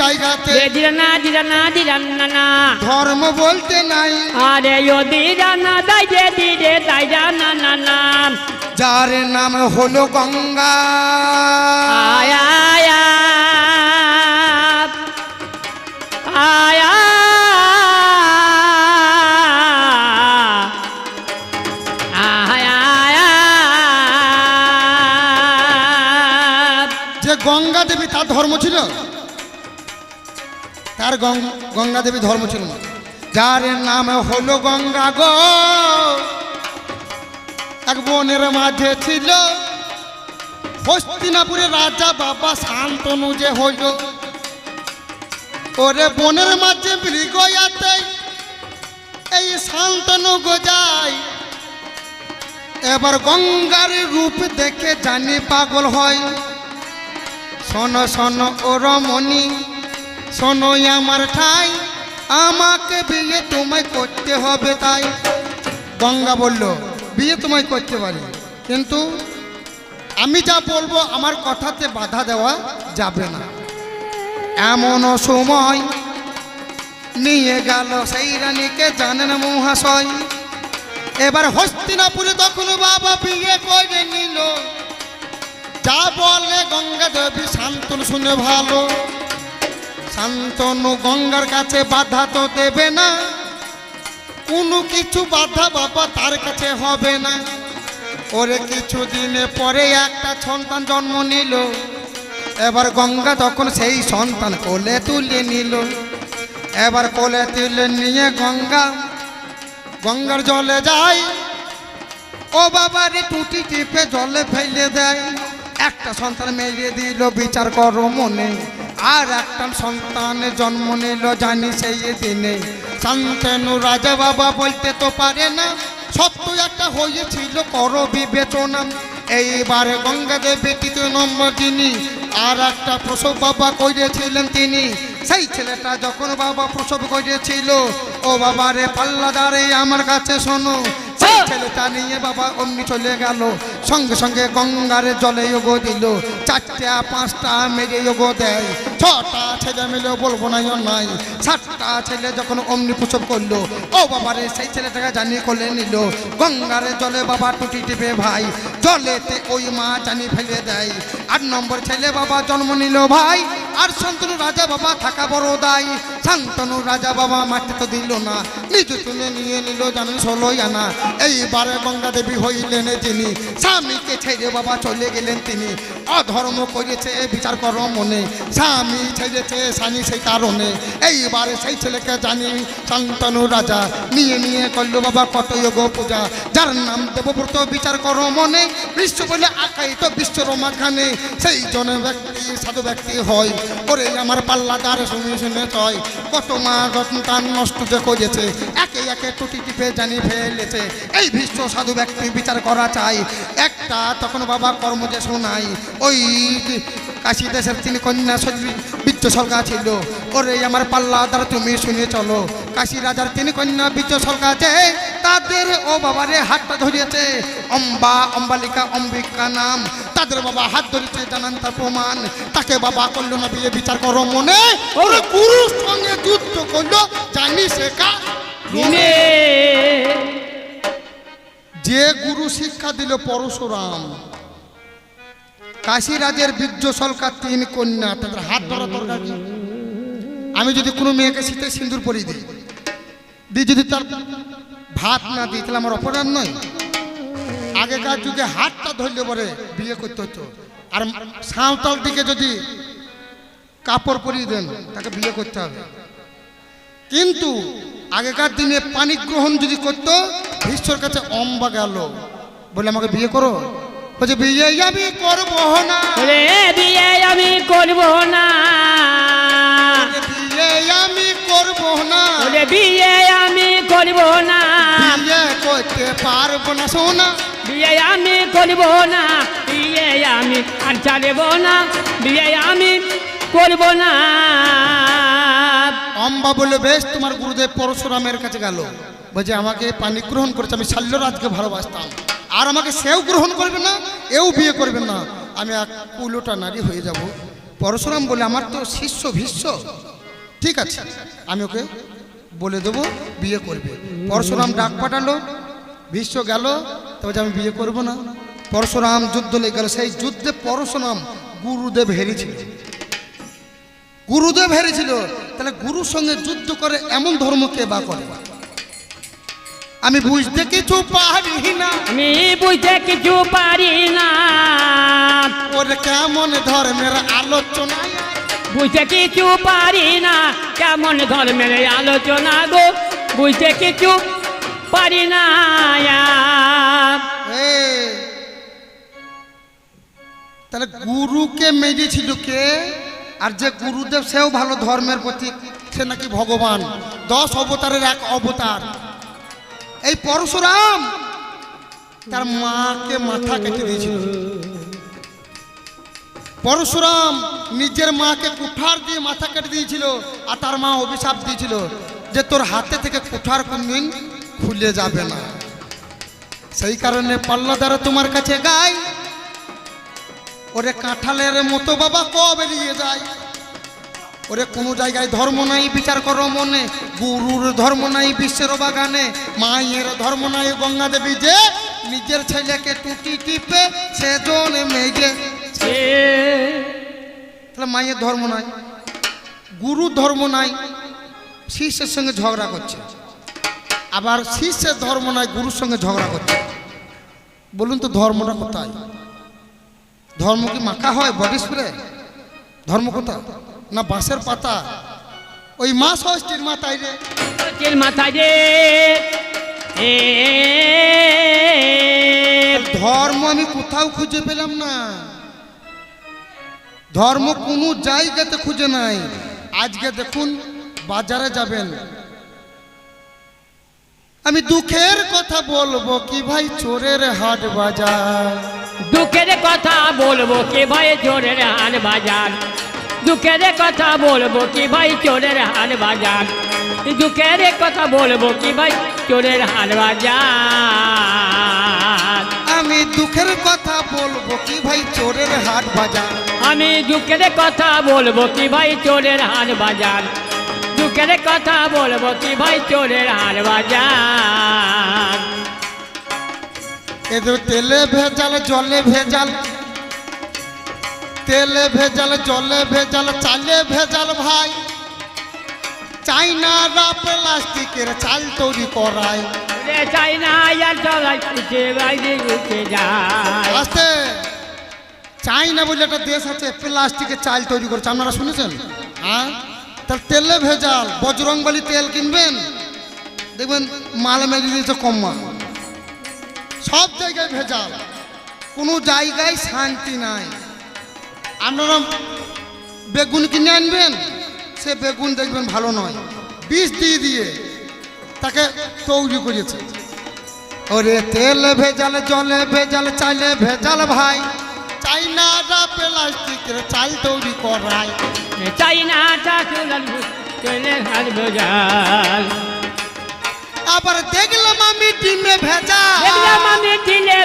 জায়গাতে রে দিরা না দিরা না ধর্ম বলতে নাই। আরে ও দিরা না দাই যে দিরে তাই না না না যার নাম হলো গঙ্গা। আয়া আয়া। আয়া আয়া আয়া। যে গঙ্গা দেবী তার ধর্ম ছিল? তার গঙ্গা দেবী ধর্ম ছিল না। যার নাম হলো গঙ্গা গো। এক বনের মাঝে ছিল। হস্তিনাপুরের রাজা বাবা শান্তনু যে হইল। ওরে বনের মাঝে মৃগয়াতে এই শান্তনু গোজাই এবার গঙ্গার রূপ দেখে জানি পাগল হয়। শোনো শোনো, ও রমণী। শোনো আমার ঠাই, আমাকে বিয়ে তোমায় করতে হবে তাই। গঙ্গা বলল, বিয়ে তোমায় করতে পারি, কিন্তু আমি যা বলব আমার কথাতে বাধা দেওয়া যাবে না। এমনও সময় নিয়ে গেল সেই রানীকে জানেন মহাশয়। এবার হস্তিনাপুরে তখন বাবা বিয়ে করে নিল। যা বলে গঙ্গা দেবী শান্তনু শুনে ভালো। শান্তনু গঙ্গার কাছে বাধা তো দেবে না। কোনো কিছু বাধা বাবা তার কাছে হবে না। ওরে কিছু দিনে পরে একটা সন্তান জন্ম নিল। এবার গঙ্গা তখন সেই সন্তান কোলে তুলে নিল। এবার কোলে তুলে নিয়ে গঙ্গা, গঙ্গার জলে যায়। ও বাবারে টুটি টিপে জলে ফেলে দেয়। একটা সন্তান মেরে দিল, বিচার করো মনে। আর একটা সন্তান জন্ম নিল জানি সেই দিনে। শান্তনু রাজা বাবা বলতে তো পারে না, সত্য একটা হয়েছিল করো বিবেচনা এইবারে গঙ্গা দেবী তৃতীয় নম্বর যিনি, আর একটা প্রসব বাবা করেছিলেন তিনি। সেই ছেলেটা যখন বাবা প্রসব করেছিল, ও বাবারে পাল্লাদারে আমার কাছে শোনো সেই ছেলেটা নিয়ে বাবা অমনি চলে গেল। সঙ্গে সঙ্গে গঙ্গারে জলে যোগ দিল। চারটা, পাঁচটা মেরে যোগ দেয়। ছটা ছেলে মিলে বলব না নাই। সাতটা ছেলে যখন অমনি প্রসব করল, ও বাবারে, সেই ছেলেটাকে জানিয়ে করলে নিল। গঙ্গারে জলে বাবা টুটি টিপে ভাই, জলেতে ওই মা জানি ফেলে দেয়। আট নম্বর ছেলে বাবা জন্ম নিল ভাই, আর শান্তনু রাজা বাবা থাকা বড় দায়। শান্তনু রাজা বাবা মাটি তো দিল না, নিজ তুলে নিয়ে নিল জানেন ষোলোই আনা। এইবারে গঙ্গা দেবী হইলেন তিনি স্বামীকে ছেড়ে বাবা চলে গেলেন তিনি। অধর্ম করেছে, বিচার করো মনে। স্বামী ছেড়েছে স্বামী সেই কারণে। এইবারে সেই ছেলেকে জানি শান্তনু রাজা নিয়ে নিয়ে করল বাবা কত যোগ পূজা। যার নাম দেবব্রত বিচার করো মনে। বিশ্ব বলে আকাই তো বিশ্বর মাখানে সেই জন ব্যক্তি, সাধু ব্যক্তি হয়। ওরে আমার পাল্লা পাল্লাদার শুনে শুনে চয় কত মা রত্নটান নষ্ট যে করেছে। একে একে টুটি টিপে জানি ফেলেছে। এই বিশ্ব সাধু ব্যক্তি বিচার করা চাই। একটা তখন বাবা কর্ম যে শোনাই। ওই কাশী দেশের তিনি কন্যা বিদ্য সরকার ছিল। ওরে আমার পাল্লাদার তুমি শুনে চলো। কাশী রাজার তিনি কন্যা বিদ্য সরকার আছে। তাদের ও বাবারে হাতটা ধরিয়েছে। অম্বা অম্বালিকা অম্বিকা নাম। তাদের বাবা হাত ধরেছে জানান তার প্রমাণ। তাকে বাবা করল না বিয়ে বিচার করো মনে। ওরে গুরুর সঙ্গে যুদ্ধ করল জানি শেখা যে গুরু শিক্ষা দিল পরশুরাম কাশী রাজের বীর্য সরকার তিন কন্যা, তাদের হাত ধরা দরকার? আমি যদি কোনো মেয়েকে শীতে সিঁদুর পরিয়ে দিই দিই যদি তার ভাত না দিই, তাহলে আমার অপরাধ নয়। আগেকার যুগে হাতটা ধরলে পরে বিয়ে করতে হতো। আর সাঁওতাল দিকে যদি কাপড় পরিয়ে দেন, তাকে বিয়ে করতে হবে। কিন্তু আগেকার দিনে পানি গ্রহণ যদি করতো, ভীষ্মর কাছে অম্বা গেল। বলে, আমাকে বিয়ে করো? বলছে বিয়ে আমি করব না। রে বিয়ে আমি করব না। বিয়ে আমি করব না। ওরে বিয়ে আমি করব না। বিয়ে করতে পারব না সোনা। বিয়ে আমি করব না বিয়ে আমি আর চালব না বিয়ে আমি করব না। অম্বা বলে বেশ তোমার গুরুদেব পরশুরামের কাছে গেল। বলছে আমাকে পানি গ্রহণ করেছে আমি শাল্যরাজকে ভালোবাসতাম। আর আমাকে সেও গ্রহণ করবে না, এও বিয়ে করবে না। আমি এক কুলোটা নারী হয়ে যাব। পরশুরাম বলে, আমার তো শিষ্য ভীষ্ম। ঠিক আছে, আমি ওকে বলে দেবো, বিয়ে করবে। পরশুরাম ডাক পাঠালো, ভীষ্ম গেল, তবে আমি বিয়ে করব না। পরশুরাম যুদ্ধ লেগে গেল। সেই যুদ্ধে পরশুরাম গুরুদেব হেরেছিল। গুরুদেব হেরেছিল। তাহলে গুরুর সঙ্গে যুদ্ধ করে এমন ধর্ম কে বা করে? আমি বুঝতে কিছু পারি না। আমি বুঝতে কিছু পারি না। ওর কেমন ধর্মের আলোচনা। বুঝতে কিছু পারি না। কেমন ধর্মের আলোচনা গো। বুঝতে কিছু পারি না। তাহলে গুরুকে মেরেছিল কে আর যে গুরুদেব সেও ভালো ধর্মের প্রতীক সে নাকি ভগবান। দশ অবতারের এক অবতার। এই পরশুরাম, তার মাকে মাথা কেটে দিয়েছিল। পরশুরাম নিজের মাকে কুঠার দিয়ে মাথা কেটে দিয়েছিল আর তার মা অভিশাপ দিয়েছিল যে তোর হাতে থেকে কুঠার কোনদিন খুলে যাবে না। সেই কারণে পাল্লা দ্বারা তোমার কাছে গাই, ওরে কাঁঠালের মতো বাবা কবে বেরিয়ে যায়? ওরে কোনো জায়গায় ধর্ম নাই বিচার করো মনে। গুরুর ধর্ম নাই বিশ্বের বাগানে। মায়ের ধর্ম নাই গঙ্গা দেবী যে নিজের ছেলেকে টুটি টিপে সেজন মেজে। তাহলে মায়ের ধর্ম নাই গুরুর ধর্ম নাই শিষ্যের সঙ্গে ঝগড়া করছে। আবার শিষ্যের ধর্ম নাই গুরুর সঙ্গে ঝগড়া করছে। বলুন তো ধর্মটা কোথায়? ধর্ম কি মাখা হয় বডি স্প্রে ধর্ম কোথায়? না বাঁশের পাতা? ওই মা ষষ্ঠীর মাথায় রে। চির মাথা যে এ ধর্ম আমি কোথাও খুঁজে পেলাম না। ধর্ম কোনো জায়গাতে খুঁজে নাই। আজকে দেখুন বাজারে যাবেন। আমি দুঃখের কথা বলব কি ভাই চোরের হাট বাজার? দুঃখের কথা বলব কি ভাই চোরের হাট বাজার? দুঃখের কথা বলব কি ভাই চোরের হাল বাজার? দুঃখের কথা বলব কি ভাই চোরের হাল বাজার? আমি দুঃখের কথা বলব কি ভাই চোরের হাট বাজার? আমি দুঃখের কথা বলব কি ভাই চোরের হাল বাজার? দুঃখের কথা বলব কি ভাই চোরের হাল বাজার? এদের তেলে ভেজাল জলে ভেজাল তেলে ভেজাল জলে ভেজাল চালে ভেজাল ভাই। চাইনারা প্লাস্টিকের চাল তৈরি করায়। আসতে। চাইনা বলে একটা দেশ আছে প্লাস্টিকের চাল তৈরি করছে আপনারা শুনেছেন? হ্যাঁ? তার তেলে ভেজাল বজরংবলী তেল কিনবেন? দেখবেন মাল মেরে দিয়েছে কম মাল সব জায়গায় ভেজাল। কোনো জায়গায় শান্তি নাই। আপনারা বেগুন কিনে আনবেন? সে বেগুন দেখবেন ভালো নয়। বিষ দিয়ে দিয়ে তাকে তৈরি করেছে। ওরে তেল ভেজাল জলে ভেজাল চাইলে ভেজাল ভাই। চাইনারা প্লাস্টিকের চাল তৈরি করায় চাই না তা চুলাল চলে হাল বাজার আবার দেখলাম আমি ডিমে ভেজাল দেখলাম আমি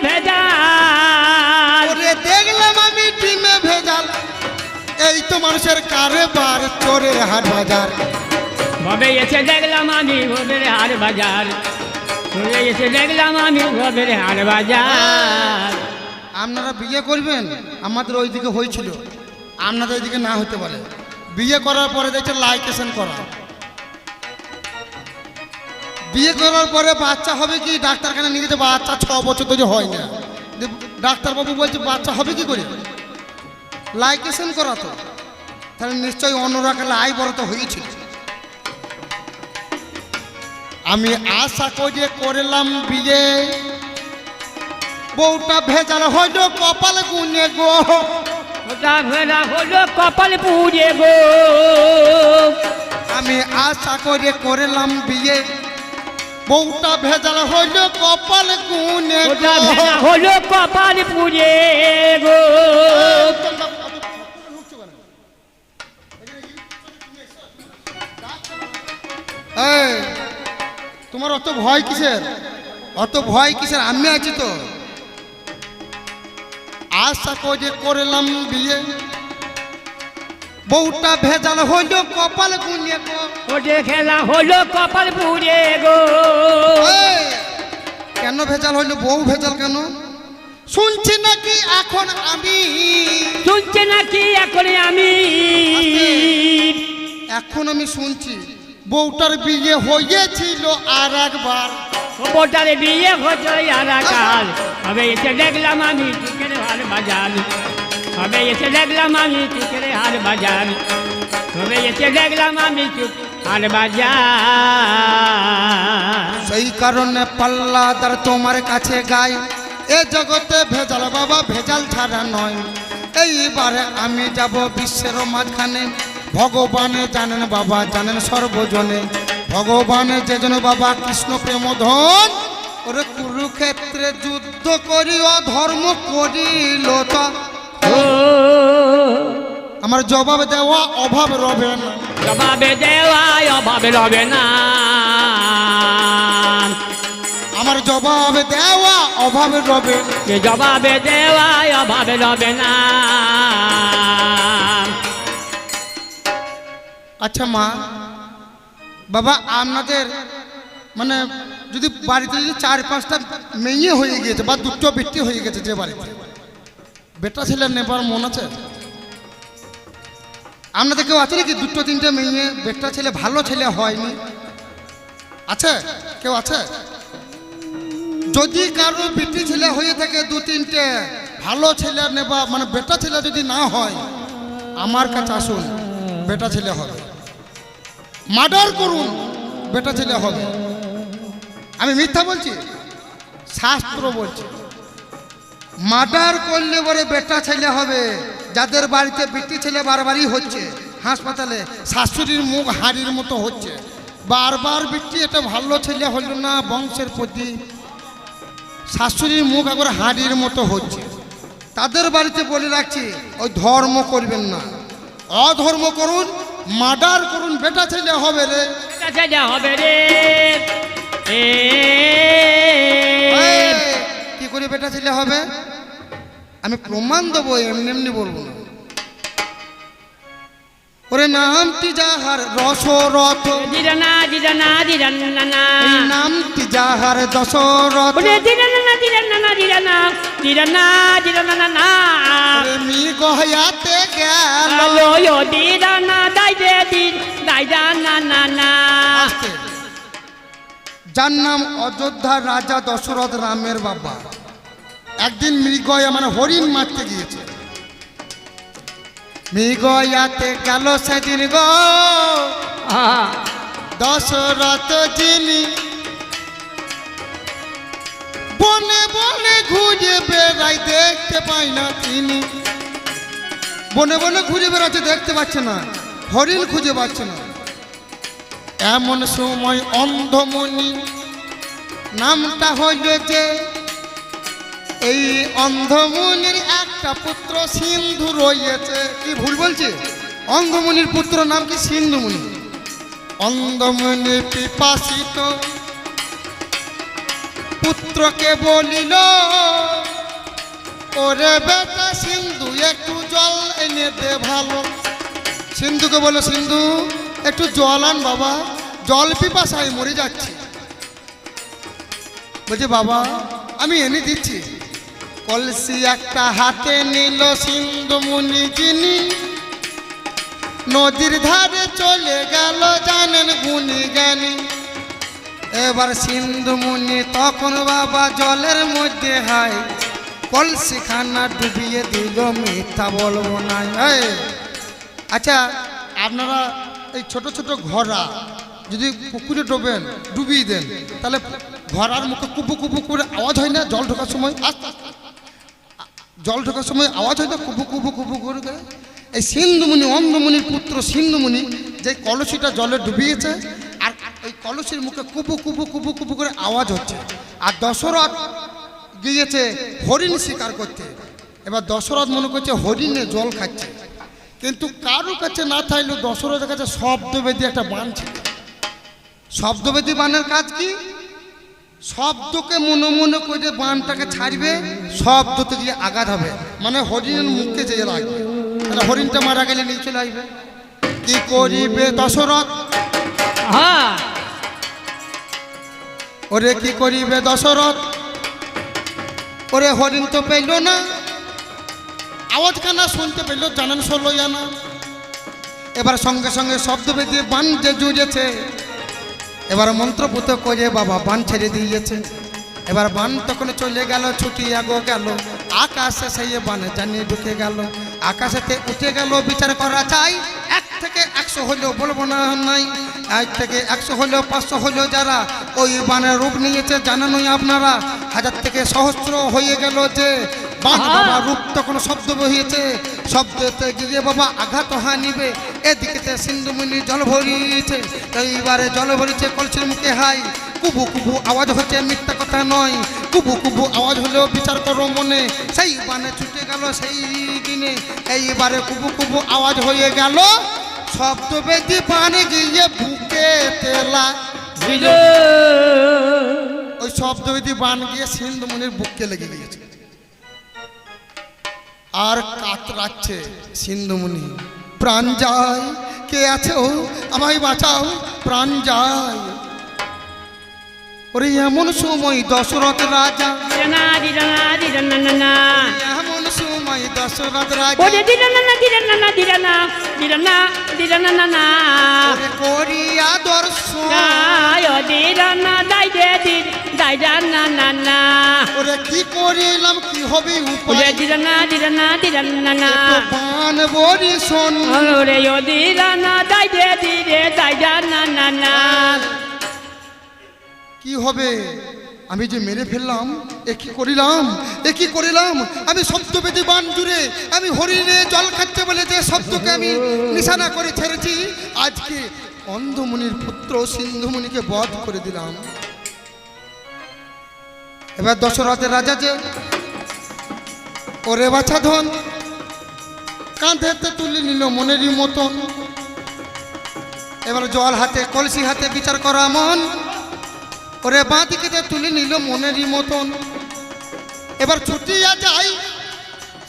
ভেজাল। ওরে দেখলাম আমি ডিমে ভেজাল এই তো মানুষের কারবার চোরের হাট বাজার। ভবে এসে দেখলাম আমি ভবের হার বাজার। ভবে এসে দেখলাম আমি ভবের হার বাজার। আপনারা বিয়ে করবেন? আমাদের ওইদিকে হয়েছিল। আপনাদের ওইদিকে না হতে পারে। বিয়ে করার পরে দেখছে লাইকেশন করা। বিয়ে করার পরে বাচ্চা হবে কি? ডাক্তারখানা নিয়ে যেতে বাচ্চা ছ বছর ধরে হয় না। ডাক্তারবাবু বলছে বাচ্চা হবে কি করে? লাইকেশন করা তো। তাহলে নিশ্চয়ই অনুরাগের আয় বড় তো হয়েছিল। আমি আশা করে করলাম বিয়ে বউটা ভেজাল হইল কপাল গুনে গো। ভেলা হলো কপাল পুড়ে গো। আমি আশা করে করলাম বিয়ে বউটা ভেজাল হইল কপাল গুনে হলো কপাল পুড়ে গো। তোমার অত ভয় কিসের? অত ভয় কিসের? আমি আছি তো। আশা করে করলাম বিয়ে। বউটা ভেজাল হইল কপাল গুনে গো। ওটে খেলা হলো কপাল পুড়ে গো। কেন ভেজাল হইল? বউ ভেজাল কেন? শুনছি নাকি এখন আমি। শুনছি নাকি এখন আমি। এখন আমি শুনছি। বউটার বিয়ে হয়েছিল আর একবার। খবরটার বিয়ে হতো আর কাল হবে এসে দেখলাম আমি টিকের হার বাজার হবে এসে দেখলাম আমি টিকের হার বাজার হবে এসে দেখলাম আমি হার বাজার সেই কারণে পাল্লাদার তোমার কাছে গাই। এ জগতে ভেজাল বাবা ভেজাল ছাড়া নয়। এইবারে আমি যাব বিশ্বের মাঝখানে। ভগবানে জানেন বাবা জানেন সর্বজনে। ভগবানে যে জন বাবা কৃষ্ণ প্রেমধন। ওরে কুরুক্ষেত্রে যুদ্ধ করি ধর্ম করিল আমার জবাব দেওয়া অভাব রবে না। জবাবে দেওয়ায় অভাবে রবে না। আমার জবাব দেওয়া অভাব রবে জবাবে দেওয়ায় অভাবে রবে না। আচ্ছা মা, বাবা, আপনাদের মানে যদি বাড়িতে যদি চার পাঁচটা মেয়ে হয়ে গিয়েছে বা দুটো বেটি হয়ে গেছে যে বাড়িতে, বেটা ছেলে নেবার মন আছে? আপনাদের কেউ আছে নাকি দুটো, তিনটে মেয়ে, বেটা ছেলে, ভালো ছেলে হয়নি? আছে? কেউ আছে? যদি কারও বেটি ছেলে হয়ে থাকে দু, তিনটে, ভালো ছেলে নেবা মানে বেটা ছেলে যদি না হয়, আমার কাছে আসুন, বেটা ছেলে হবে। মার্ডার করুন। বেটা ছেলে হবে। আমি মিথ্যা বলছি? শাস্ত্র বলছি। মার্ডার করলে পরে বেটা ছেলে হবে। যাদের বাড়িতে বেটি ছেলে বারবারই হচ্ছে, হাসপাতালে, শাশুড়ির মুখ হাড়ির মতো হচ্ছে। বারবার বিটি এটা ভালো ছেলে হলো না, বংশের প্রতি শাশুড়ির মুখ একবার হাড়ির মতো হচ্ছে। তাদের বাড়িতে বলে রাখছি, ওই ধর্ম করবেন না। অধর্ম করুন মার্ডার করুন বেটা ছেলে হবে রে। হবে রে। কি করে বেটা ছেলে হবে? আমি প্রমাণ দেবো এমনি এমনি বলব না। ওরে নামটি যাহার রসরথ দিরানা দিরানা দিরানা নামটি যাহার দশরথ। ওরে দিরানা দিরানা দিরানা দিরানা দিরানা না মি গহয়াতে গেল। yo দিরানা দাই দে দিন দাই দানা না না। যার নাম অযোধ্যা রাজা দশরথ রামের বাবা। একদিন মৃগয়া মানে হরিণ মারতে গিয়েছে। মৃগয়াতে গেল সেদিন গো। দশরথ যিনি বনে বনে ঘুরে বেড়াই দেখতে পাই না তিনি। বনে বনে ঘুরে বেড়াচ্ছে দেখতে পাচ্ছে না হরিণ খুঁজে পাচ্ছে না। এমন সময় অন্ধমণি নামটা হইল যে এই অন্ধমণির একটা পুত্র সিন্ধু রয়েছে। কি ভুল বলছি? অন্ধমণির পুত্র নাম কি সিন্ধুমণি? অন্ধমণি পিপাসিত। পুত্রকে বলিল, ওরে বেটা সিন্ধু, একটু জল এনে দে ভালো। সিন্ধুকে বলো সিন্ধু, একটু জল আন বাবা, জল পিপাসায় মরে যাচ্ছি। বলছে, বাবা, আমি এনে দিচ্ছি। কলসি একটা হাতে নিল সিন্ধু মুনি যিনি। নদীর ধারে চলে গেল জানেন গুনি জ্ঞানী। এবার সিন্ধু মুনি তখন বাবা জলের মধ্যে হাই কলসি খানা ডুবিয়ে দিল মিথ্যা বলব না। আচ্ছা আপনারা এই ছোট ছোট ঘোড়া যদি পুকুরে ডোবেন, ডুবিয়ে দেন, তাহলে ঘোড়ার মুখে কুপু কুপু করে আওয়াজ হয় না? জল ঢোকার সময়? আস্তে আস্তে। জল ঢোকার সময় আওয়াজ হয় না কুপু কুপু কুপু করে। এই সিন্ধুমণি অন্ধমণির পুত্র সিন্ধুমণি যে কলসিটা জলে ডুবিয়েছে, আর ওই কলসির মুখে কুপু কুপু কুপু কুপু করে আওয়াজ হচ্ছে। আর দশরথ গিয়েছে হরিণ শিকার করতে। এবার দশরথ মনে করছে হরিণে জল খাচ্ছে। কিন্তু কারও কাছে না থাকলেও দশরথের কাছে শব্দবেদী একটা বান ছিল। শব্দবেদী বানের কাজ কি? শব্দকে মনে মনে করে বানটাকে ছাড়বে শব্দতে গিয়ে আঘাত হবে। মানে হরিণের মুখে যেয়ে লাগবে তাহলে হরিণটা মারা গেলে নিয়ে চলে আসবে। কি করিবে দশরথ? হ্যাঁ। ওরে কি করিবে দশরথ? ওরে হরিণ তো পেল না। আওয়াজ কানা শুনতে পেল জানান ষোলো জানা। এবার সঙ্গে সঙ্গে শব্দ বেঁধে বান যে জুড়েছে। এবার মন্ত্রপুত করে বাবা বান ছেড়ে দিয়েছে। এবার বান তখন চলে গেল ছুটি আগো গেল। আকাশে সেই বানে জানিয়ে ঢুকে গেল। আকাশেতে উঠে গেল, বিচার করা চাই। এক থেকে একশো হলেও বলব না, নাই। এক থেকে একশো হলেও পাঁচশো হলেও যারা ওই বানের রূপ নিয়েছে, জানানোই আপনারা। হাজার থেকে সহস্র হয়ে গেল যে, বান বাবা রূপ তখন শব্দ বহিয়েছে। শব্দতে গিয়ে বাবা আঘাত হানিবে এদিকেতে সিন্ধুমুনি জল ভরিয়েছে। এইবারে জল ভরিছে কলসির মুখে হাই। কুবু কুবু আওয়াজ হচ্ছে মিথ্যা কথা নয়। কুবু কুবু আওয়াজ হলেও বিচার করো মনে। সেই বানে ছুটে গেল সেই দিনে। এইবারে কুবু কুবু আওয়াজ হয়ে গেল। শব্দ বেদি বানে গিয়ে বুকে তেলা। ওই শব্দ বেদি বান গিয়ে সিন্ধুমুনির বুককে লেগে গিয়েছে। আর কাতরাচ্ছে সিন্ধুমুনি প্রাণ যায় কে আছে ও? আমায় বাঁচাও প্রাণ যায়। ওরে এমন সময় দশরথ রাজা। এমন সময় দশরথ রাজা। না করিয়া দর্শন। দাই দে দির দাই না না না ওরে কি করিলাম কি হবে ওরে উপায় দিরানা দিরানা দিরানা না এত পান বরি শোন ওরে ও দিরানা দাই দে দিরে দাই না না না কি হবে? আমি যে মেরে ফেললাম, এ কি করিলাম? এ কি করিলাম? আমি শব্দ বেদি বান জুড়ে আমি হরিণে জল খাচ্ছে বলে যে শব্দকে আমি নিশানা করে ছেড়েছি, আজকে অন্ধমুনির পুত্র সিন্ধুমুনিকে বধ করে দিলাম। এবার দশরথের রাজা যে, ওরে বাছা ধন, কাঁধেতে তুলে নিল মনেরই মতন। এবার জল হাতে, কলসি হাতে বিচার করা মন ওরে বাঁ দিকে তুলে নিল মনেরই মতন। এবার ছুটিয়া যাই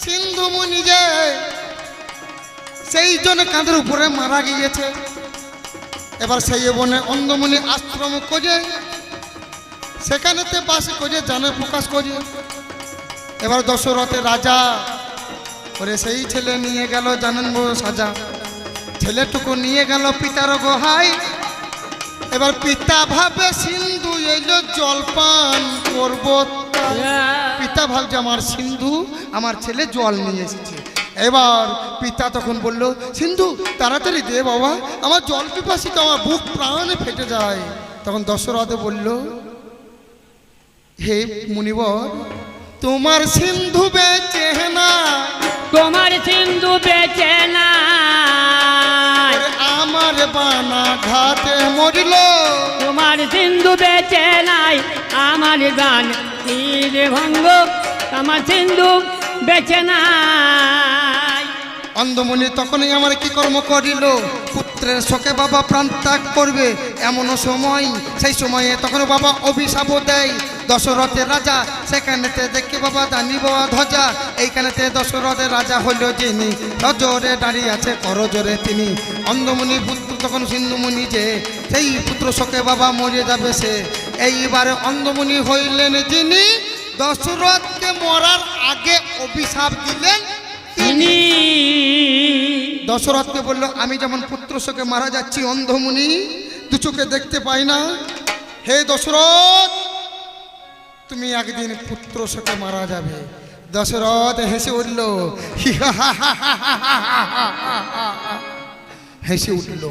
সিন্ধু মুনি যে সেই জন্য কাঁধের উপরে মারা গিয়েছে। এবার সেই বনে অন্ধমুনি আশ্রম খোঁজে, সেখানেতে বাস খোঁজে, জানে প্রকাশ খোঁজে। এবার দশরথে রাজা ওরে সেই ছেলে নিয়ে গেল জানেন সাজা। ছেলেটুকু নিয়ে গেল পিতার গোহাই এবার পিতা ভাবে সিন্ধু এলো জলপান করব। পিতা ভাবছে, আমার সিন্ধু, আমার ছেলে জল নিয়ে এসেছে। এবার পিতা তখন বলল, সিন্ধু, তাড়াতাড়ি দে বাবা, আমার জল পিপাসিত আমার বুক প্রাণে ফেটে যায়। তখন দশরথ বলল, হে মুনিবর, তোমার সিন্ধু বেচে না। তোমার সিন্ধু বেচে নাই বানা ঘাটে মরিল। তোমার সিন্ধু বেচে নাই আমার গান তীর ভঙ্গ। আমার সিন্ধু বেচে নাই। অন্ধমণি তখনই আমার কি কর্ম করিল? পুত্রের শোকে বাবা প্রাণ ত্যাগ করবে এমন সময় সেই সময়ে তখন বাবা অভিশাপ দেয়। দশরথের রাজা সেখানেতে দেখি বাবা জানিব ধ্বজা। এইখানেতে দশরথের রাজা হইল যিনি। রজরে দাঁড়িয়ে আছে করজরে তিনি। অন্ধমণি পুত্র তখন সিন্ধুমণি যে সেই পুত্র শোকে বাবা মরে যাবে সে এইবারে অন্ধমণি হইলেন যিনি দশরথকে মরার আগে অভিশাপ দিলেন তিনি দশরথকে বলল আমি যেমন পুত্র শোকে মারা যাচ্ছি অন্ধমুনি দু চোখে দেখতে পাই না হে দশরথ তুমি একদিন পুত্র শোকে মারা যাবে দশরথ হেসে উঠল হেসে উঠল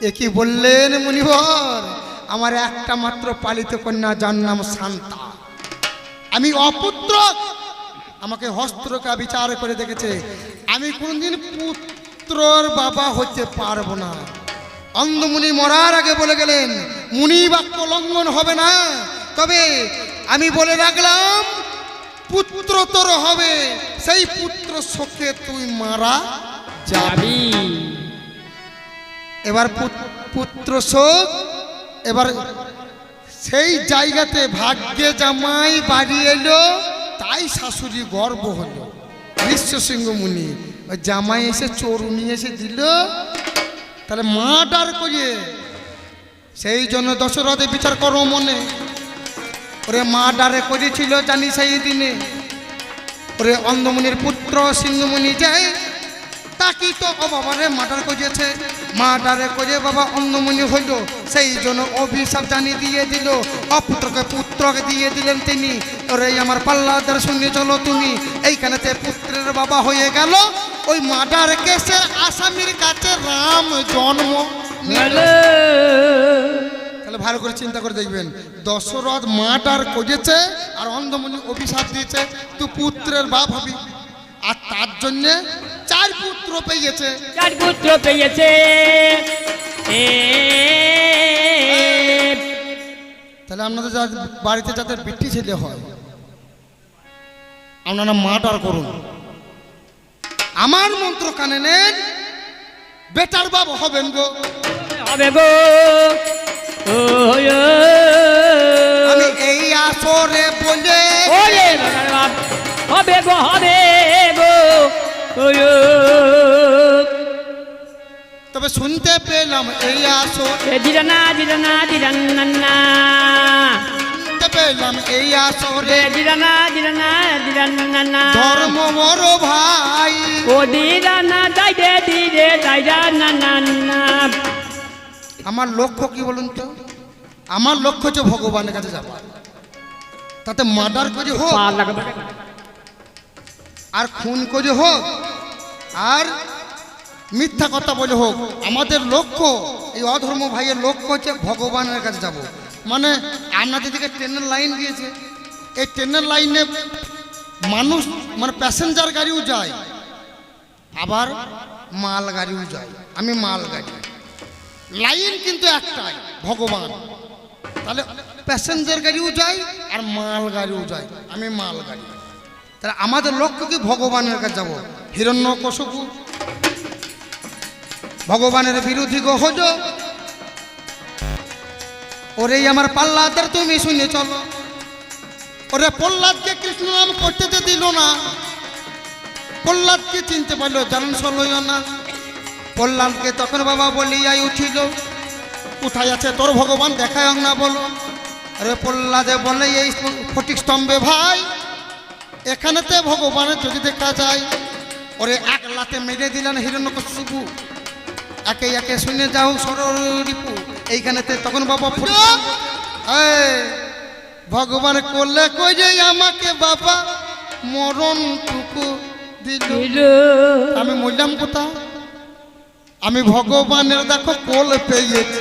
এ কি বললেন মুনিভর আমার একটা মাত্র পালিত কন্যা, যার নাম শান্তা। আমি অপুত্র। আমাকে হস্ত্রকা বিচার করে দেখেছে। আমি কোনদিন পুত্রর বাবা হতে পারব না। অন্ধমুনি মরার আগে বলে গেলেন, মুনি বাক্য লঙ্ঘন হবে না। তবে আমি বলে রাখলাম, পুত্র তোর হবে। সেই পুত্র শোকে তুই মারা যাবি। এবার পুত- পুত্র শোক এবার সেই জায়গাতে ভাগ্যে জামাই বাড়ি এলো, তাই শাশুড়ি গর্ব হলো। বিশ্ব সিংহ মুনি জামাই এসে চোরু নিয়ে এসে দিল। তাহলে মা ডার করিয়ে, সেই জন্য দশরথে বিচার করো মনে। ওরে মা ডারে করেছিল জানি সেই দিনে। ওরে অন্ধমুনির পুত্র সিন্ধুমুনি যায় তাকি তো ও বাবা রে মার্ডার করেছে। মার্ডারে করে বাবা অন্ধমুনি হইল। সেই জন্য অভিশাপ জানিয়ে দিয়ে দিল। অপুত্রকে পুত্রকে দিয়ে দিলেন তিনি। ওরে আমার পাল্লাদার শুনে চলো তুমি। এইখানেতে পুত্রের বাবা হয়ে গেল। ওই মার্ডার কেসের আসামির কাছে রাম জন্ম নিল। তাহলে ভালো করে চিন্তা করে দেখবেন। দশরথ মাটার করেছে আর অন্ধমণি অভিশাপ দিয়েছে। তুই পুত্রের বাপ হবি। আর তার জন্যে চার পুত্র পেয়েছে। চার পুত্র পেয়েছে। তাহলে আপনাদের যা বাড়িতে যাদের বিটি ছেলে হয় আপনারা মাটার করুন। আমার মন্ত্র কানে নেন বেটার বাপ হবেন গো। হবে গো। আমি এই আসরে বলে হবে গো হবে। তবে শুনতে পেলাম এই আসো। দিরানা দিরানা দিরান্না পেলাম এই আসরে রে। দিরানা দিরানা দিরান্না না ধর্ম ভাই। ও দিরানা দি রে দাই দা না না আমার লক্ষ্য কি বলুন তো? আমার লক্ষ্য হচ্ছে ভগবানের কাছে যাওয়া। তাতে মার্ডার করে হোক। আর খুন করে হোক, আর মিথ্যা কথা বলে হোক, আমাদের লক্ষ্য, এই অধর্ম ভাইয়ের লক্ষ্য হচ্ছে ভগবানের কাছে যাব। মানে আপনাদের দিকে ট্রেনের লাইন গিয়েছে এই ট্রেনের লাইনে মানুষ মানে প্যাসেঞ্জার গাড়িও যায়, আবার মাল গাড়িও যায়। আমি মাল গাড়ি। লাইন কিন্তু একটাই, ভগবান। তাহলে প্যাসেঞ্জার গাড়িও যায় আর মাল গাড়িও যায়। আমি মাল গাড়ি। তাহলে আমাদের লক্ষ্য কি? ভগবানের কাছে যাব। হিরণ্য কশপু ভগবানের বিরোধী গো, হজ। ওরে আমার পাল্লাদের তুমি শুনে চলো। ওরে প্রহ্লাদকে কৃষ্ণ নাম করতে তো দিল না। প্রহ্লাদকে চিনতে পারল, জানেন সলইও না। প্রহ্লাদকে তখন বাবা বলিয়াই উঠিল, কোথায় আছে? তোর ভগবান দেখায় না বলো। আরে প্রহ্লাদে বলে, এই ফটিক স্তম্ভে ভাই এখানেতে ভগবানের যদি দেখা যায় ওরে এক লাতে মেরে দিলেন হিরণ্যকশিপু একে একে শুনে যাও সরিপু এইখানেতে তখন বাবা এই, ভগবান করলে কই যে আমাকে বাবা মরণ টুকু দিল। আমি মরলাম কোথা আমি ভগবানের দেখো কোল পেয়েছি।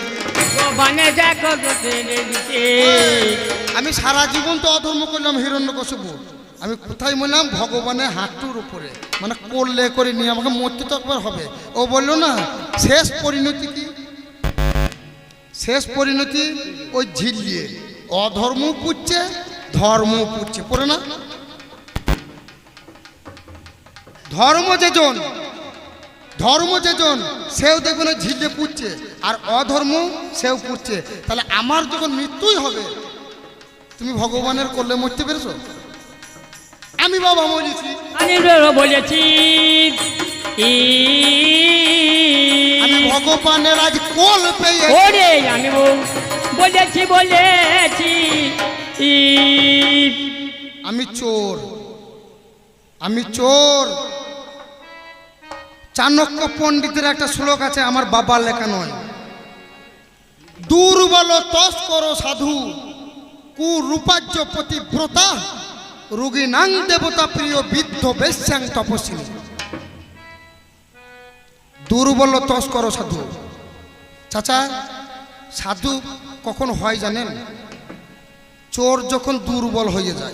আমি সারা জীবন তো অধর্ম করলাম হিরণ্যকশিপু আমি কোথায় মরলাম? ভগবানের হাঁটুর উপরে। মানে করলে করে নিয়ে আমাকে মরতে তো একবার হবে। ও বলল না, শেষ পরিণতি কি? শেষ পরিণতি ওই ঝিলিয়ে অধর্ম পুচ্ছে ধর্ম পুচ্ছে পড়ে না? ধর্ম যেজন ধর্ম যেজন সেও দেখবেন ওই ঝিলে পুচ্ছে আর অধর্ম সেও পুচ্ছে তাহলে আমার যখন মৃত্যুই হবে, তুমি ভগবানের করলে মরতে পেরেছ? আমি বাবা মরেছি আমি বেরো বলেছি। আমি ভগবানের আজ কোল পেয়ে ওরে আমি বল- বলেছি বলেছি। আমি চোর। আমি চোর। চাণক্য পণ্ডিতের একটা শ্লোক আছে আমার বাবার লেখা নয়। দুর্বল তস্কর সাধু কুরূপাজ্য পতিব্রতা রোগী নাং দেবতা প্রিয় বৃদ্ধ বেশ্যাং তপস্বিনী। দুর্বল তস্কর সাধু। চাচা, সাধু কখন হয় জানেন? চোর যখন দুর্বল হয়ে যায়।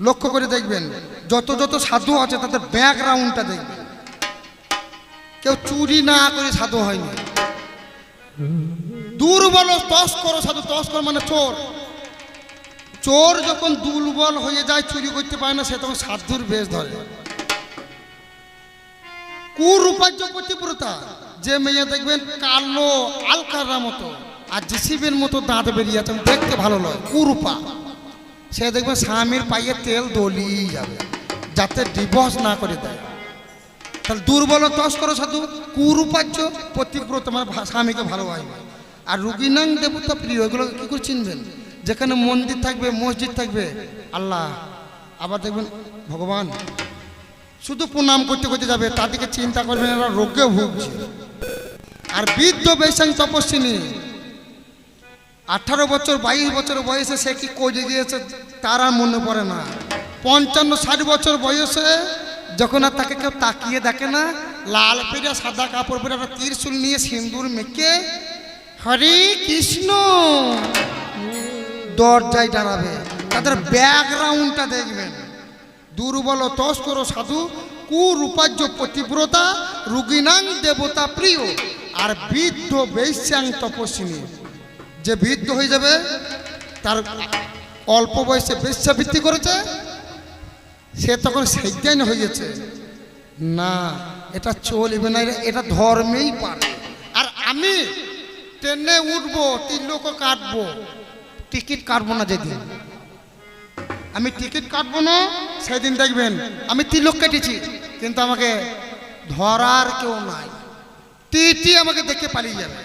লক্ষ্য করে দেখবেন, যত যত সাধু আছে তাদের ব্যাকগ্রাউন্ডটা দেখবেন। কেউ চুরি না করে সাধু হয়নি। দুর্বল তস্কর সাধু, তস্কর মানে চোর। চোর যখন দুর্বল হয়ে যায়, চুরি করতে পারে না, সে তখন সাধুর বেশ ধরে। কুরূপাজ্য পতিব্রতা যে মেয়ে দেখবেন কালো আলকারা মতো আর জিসিবের মতো দাঁত বেরিয়ে আছে দেখতে ভালো নয় কুরূপা সে দেখবেন স্বামীর পায়ে তেল দলিয়ে যাবে, যাতে ডিভোর্স না করে দেয়। তাহলে দুর্বল তস্কর সাধু কুরুপাচ্য পতিব্রত মানে স্বামীকে ভালোবাসবে। আর রুগীনাং দেবতা প্রিয় এগুলো কী করে চিনবেন? যেখানে মন্দির থাকবে, মসজিদ থাকবে, আল্লাহ আবার দেখবেন ভগবান শুধু প্রণাম করতে করতে যাবে, তাদেরকে চিন্তা করবেন এরা রোগে ভুগছে। আর বৃদ্ধ বেশাং তপস্বিনী, আঠারো বছর, বাইশ বছর বয়সে সে কি করে গিয়েছে, তার আর মনে পড়ে না। পঞ্চান্ন, ষাট বছর বয়সে যখন আর তাকে কেউ তাকিয়ে দেখে না, লাল পেড়া, সাদা কাপড় পরে একটা ত্রিশুল নিয়ে সিন্দুর মেখে, হরে কৃষ্ণ! দরজায় দাঁড়াবে। তাদের ব্যাকগ্রাউন্ডটা দেখবেন। দুর্বল, তস্কর সাধু কুরূপাজ্য পতিব্রতা, রুগিনাং দেবতা প্রিয়, আর বৃদ্ধ বৈশ্যাং তপস্বিনী। যে বৃদ্ধ হয়ে যাবে, তার অল্প বয়সে বেশ্যাবৃত্তি করেছে, সে তখন সেইজ্ঞান হয়েছে না, এটা চলবে না, এটা- ধর্মেই পারে। আর আমি ট্রেনে উঠবো তিলক কাটবো। টিকিট কাটবো না যেদিন। আমি টিকিট কাটবো না, সেদিন দেখবেন আমি তিলক কেটেছি, কিন্তু আমাকে ধরার কেউ নাই। টি আমাকে দেখে পালিয়ে যাবে।